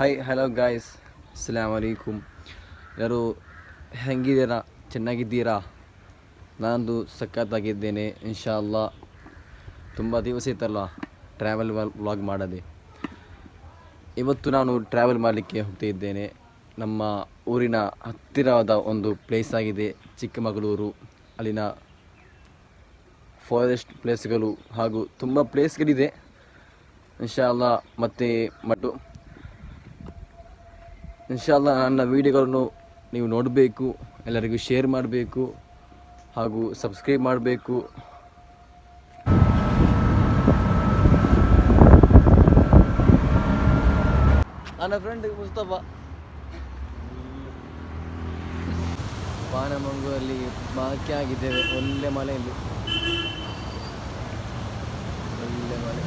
Hi hello guys ಅಸ್ಲಾಮ್ ವಲೈಕುಮ್ ಯಾರು ಹೆಂಗಿದ್ದೀರಾ? ಚೆನ್ನಾಗಿದ್ದೀರಾ? ನಾನು ಸಖತ್ತಾಗಿದ್ದೇನೆ ಇನ್ಶಾ ಅಲ್ಲಾ ತುಂಬ ದಿವಸ ಇತ್ತಲ್ಲ ಟ್ರಾವೆಲ್ ವ್ಲಾಗ್ ಮಾಡದೆ. ಇವತ್ತು ನಾನು ಟ್ರಾವೆಲ್ ಮಾಡಲಿಕ್ಕೆ ಹೋಗ್ತಿದ್ದೇನೆ ನಮ್ಮ ಊರಿನ ಹತ್ತಿರವಾದ ಒಂದು ಪ್ಲೇಸ್ ಆಗಿದೆ, ಚಿಕ್ಕಮಗಳೂರು. ಅಲ್ಲಿನ ಫಾರೆಸ್ಟ್ ಪ್ಲೇಸ್ಗಳು ಹಾಗೂ ತುಂಬ ಪ್ಲೇಸ್ಗಳಿದೆ ಇನ್ಶಾಲ್ಲ ಮತ್ತು ಮಟ್ಟು ಇನ್ಶಾಲ್ಲ ನನ್ನ ವೀಡಿಯೋಗಳನ್ನು ನೀವು ನೋಡಬೇಕು, ಎಲ್ಲರಿಗೂ ಶೇರ್ ಮಾಡಬೇಕು ಹಾಗೂ ಸಬ್ಸ್ಕ್ರೈಬ್ ಮಾಡಬೇಕು. ನನ್ನ ಫ್ರೆಂಡ್ ಮುಸ್ತಫಾ. ಅಲ್ಲಿ ಬಾಕಿ ಆಗಿದ್ದೇವೆ, ಒಳ್ಳೆ ಮಳೆಯಲ್ಲಿ. ಒಳ್ಳೆ ಮಳೆ.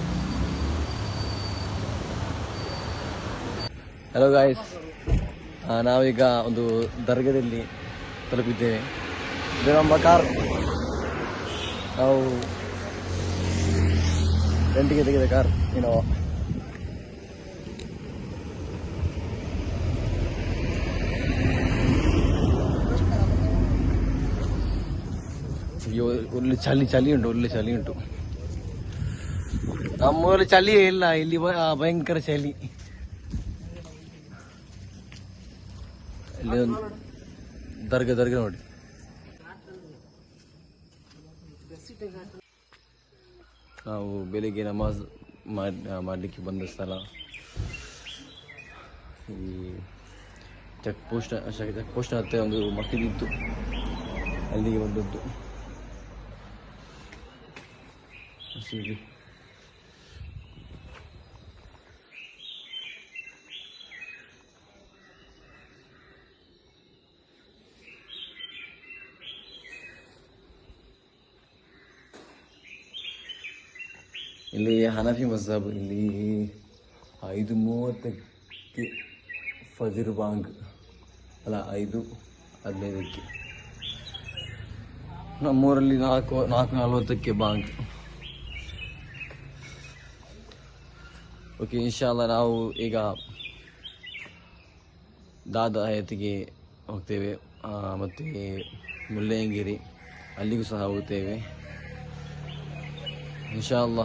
ಹಲೋ ಗಾಯ್ಸ್ ನಾವೀಗ ಒಂದು ದರ್ಗದಲ್ಲಿ ತಲುಪಿದ್ದೇವೆ. ಇದು ನಮ್ಮ ಕಾರ್ ನಾವು ರೆಂಟಿಗೆ ತೆಗೆದ ಕಾರ್ ಇನೋವಾ ಅಯ್ಯೋ ಒಳ್ಳೆ ಚಳಿ ಚಳಿ ಉಂಟು ಒಳ್ಳೆ ಚಳಿ ಉಂಟು. ನಮ್ಮೂರಲ್ಲಿ ಚಳಿಯೇ ಇಲ್ಲ, ಇಲ್ಲಿ ಭಯಂಕರ ಚಳಿ. ಇಲ್ಲಿ ಒಂದು ದರ್ಗೆ, ದರ್ಗ ನೋಡಿ. ನಾವು ಬೆಳಿಗ್ಗೆ ನಮಾಜ್ ಮಾಡ್, ಮಾಡಲಿಕ್ಕೆ ಬಂದ ಸ್ಥಳ. ಈ ಚೆಕ್ ಪೋಸ್ಟ್ ಚೆಕ್ ಪೋಸ್ಟ್ ಹತ್ತಿರ ಒಂದು ಮಸೀದಿ ಇತ್ತು. ಅಲ್ಲಿಗೆ ಬಂದದ್ದು. ಮಸೀದಿ. ಇಲ್ಲಿ ಹನಫಿ ಮಜಾಬ್ ಇಲ್ಲಿ ಐದು ಮೂವತ್ತಕ್ಕೆ ಫಜಿರ್ ಬಾಂಗ್ ಅಲ್ಲ ಐದು ಹದಿನೈದಕ್ಕೆ ನಮ್ಮೂರಲ್ಲಿ ನಾಲ್ಕು ನಾಲ್ಕು ನಲ್ವತ್ತಕ್ಕೆ ಬಾಂಗ್ ಓಕೆ ಇನ್ಶಾಲ್ಲ ನಾವು ಈಗ ದಾದ ಹಯತಿಗೆ ಹೋಗ್ತೇವೆ ಆ, ಮತ್ತು ಮುಳ್ಳಯ್ಯನಗಿರಿ ಅಲ್ಲಿಗೂ ಸಹ ಹೋಗ್ತೇವೆ ಇನ್ಶಾಲ್ಲ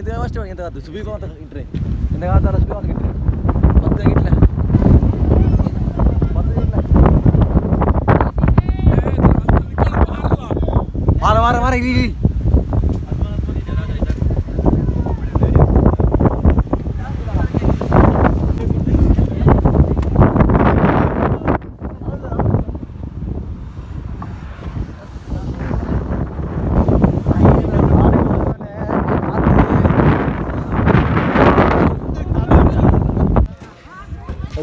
ಇದು ಅಷ್ಟೇ ಎಂತ ಅದು ಸುಬಿಗೋ ಅಂತ ಇಟ್ರೆ ಎಂತ ಆತರ ಸುಬಿಗೋ ಅಂತ ಇಟ್ರೆ ಮತ್ತೆ ಇಟ್ಲ ಮತ್ತೆ ಇಟ್ಲ ಮಾರ ಮಾರ ಮಾರ ಇಲ್ಲಿ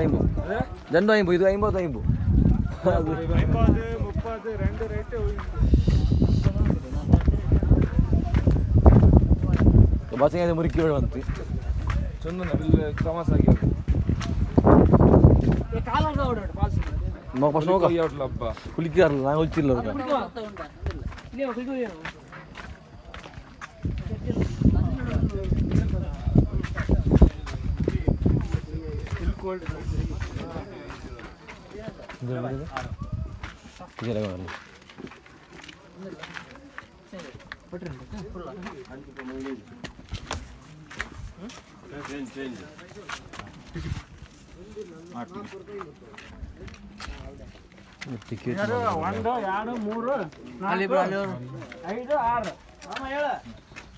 ಐಂಬು ಜಂಡು ಐಂಬು ಇದು ಐಂಬತ್ತು ಐಂಬು ಅದು ஐம்பது முப்பது ரெண்டு ரேட்டு ಬಸ್ಸಿಗೆ ಮುರಿಕಿ ಬಂತು ಚಂದನ ಬಿಲ್ ಕ್ರಮಸ್ ಆಗ್ಯಾವ ಮಗ ಫಸ್ಟ್ ಹೋಗ ಹಬ್ಬ ಕುಲಿಕ್ಕಾರಲ್ಲ ನಾನು ಹೊಚ್ಚಿಲ್ಲ ಟಿಕೆಟ್ ಒಂದು ಎರಡು ಮೂರು ನಾಲ್ಕು ಐದು ಆರು ಅಮ್ಮ ಹೇಳ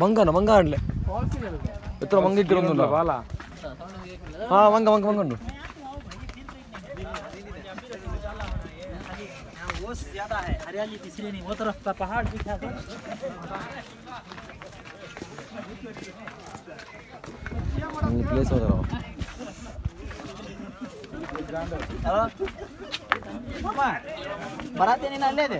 ಮಂಗನ ಮಂಗ ಆಡ್ಲೆ ಎತ್ತರ ಮಂಗ ಇಕ್ಕಿರೊಂದಿಲ್ಲ ಬಾಲ ಹಾ ಮಂಗ ಮಂಗ ಮಂಗ ಉಂಟು ओस ज्यादा है हरियाली तीसरी नहीं वो तरफ का पहाड़ दिखा दो ಈ ಪ್ಲೇಸ್ ಹೋದ್ರ ಬರಾತೆ ನೀನು ಅಲ್ಲೇ ಇದೆ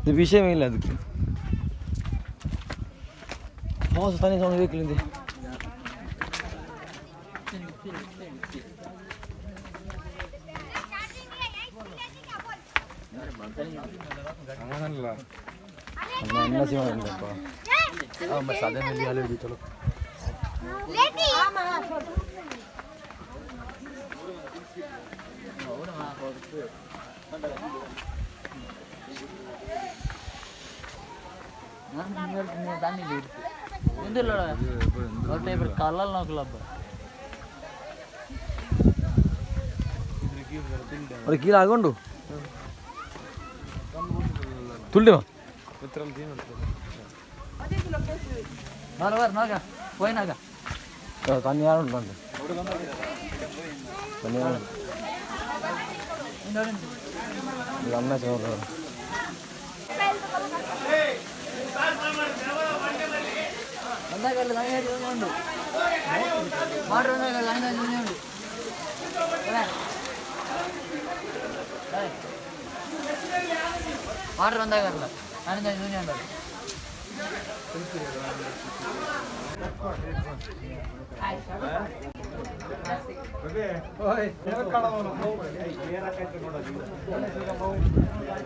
இது விஷயமே இல்லை அதுக்கு மாசு தண்ணி சவுண்ட் வீக்கிலேருந்து என்ன செய்வாங்கப்பா ஆமாம் சதை நெல்லி ஆளு எப்படி சொல்லு ஆமாம் దాన్ని ఇందులో ఇప్పుడు కళ్ళల్లో ఒక లబ్బ అది కీలు ఆగండు. తుల్లివా బరాబర్ నాగా పోయినాగా తన్ని యాడ ఉంటుంది తన్ని ಅನ್ನ ಸಿಗೋದು ಬಂದಾಗ ಉಂಡು ಮಾಡ್ರಿ ಬಂದಾಗ ಉಂಡು ಮಾಡ್ರಿ ಬಂದಾಗಲ್ಲ ನಾನಿಂದ ಯೂನಿಯನ್ ಉಂಡು ಭಾರಿ